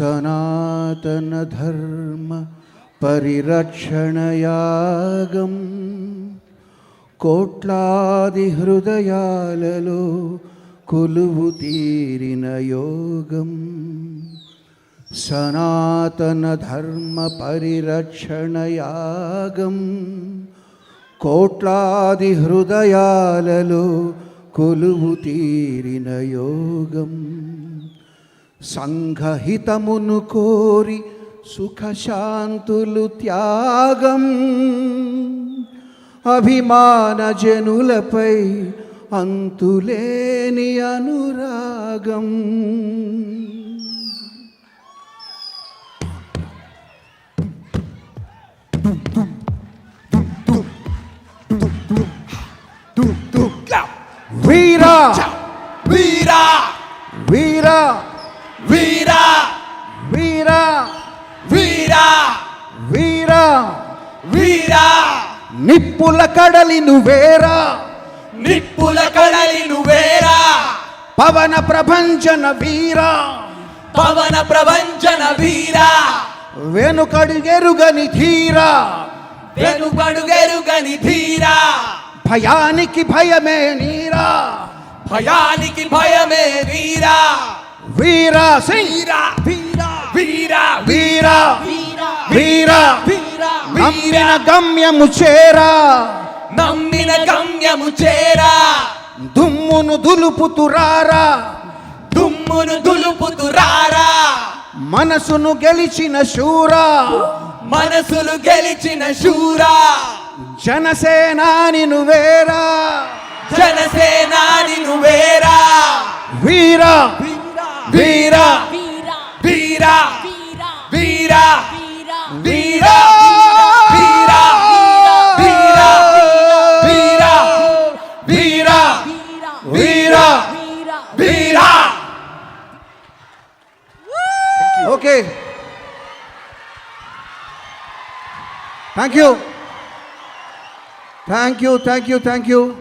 सनातनधर्मपरिरक्षणयागं कोट्लादिहृदयाललो कुलुवुतीरिन योगं सनातनधर्मपरिरक्षणयागं कोट्लादिहृदयाललो कुलुवुतीरिन योगम् సంఘహితమును కోరి సుఖశాంతులు త్యాగం. అభిమాన జనులపై అంతులేని అనురాగం. వీరా! వీరా! వీరా! నిప్పుల కడలి నువ్వేరా. నిప్పుల కడలి నువ్వేరా. పవన ప్రభంజన వీరా. పవన ప్రపంచన వీరా. వెనుకడుగెరుగని ధీరా. వెనుకడుగెరుగని ధీరా. భయానికి భయమే నీరా. భయానికి భయమే వీరా. వీరా. వీరా. వీరా. వీరా. వీరా. వీరా. వీరా. నమ్మిన గమ్యము చేరా. నమ్మిన గమ్యము చేరా. దుమ్మును దులుపుతురారా దుమ్మును దులుపుతురారా మనసును గెలిచిన శూరా. మనసులు గెలిచిన శూరా. జనసేనాని నువ్వేరా జనసేనాని నువ్వేరా వీరా. వీరా. వీరా. వీరా. వీరా. వీరా. Bira. Bira. Bira. Woo. Okay. Thank you. Thank you. Thank you. Thank you.